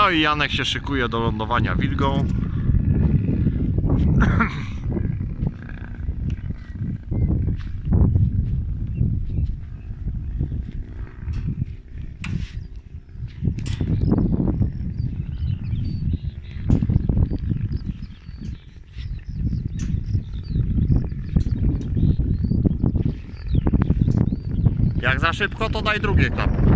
No i Janek się szykuje do lądowania wilgą. Jak za szybko, to daj drugie klapy.